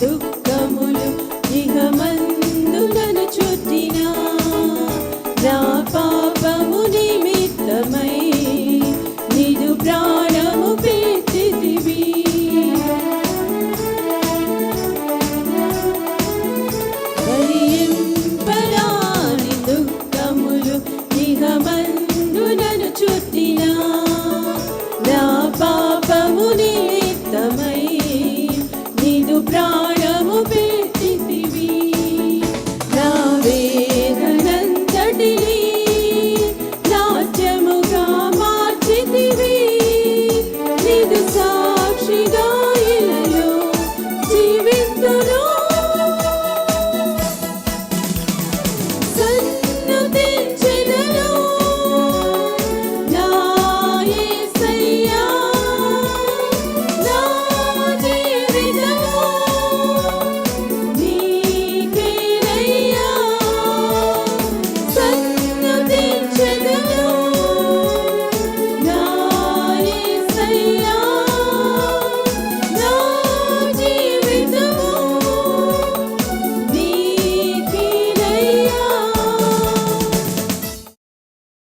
దుఃఖములు ఇహమందులను చుట్టినా. నా పా pra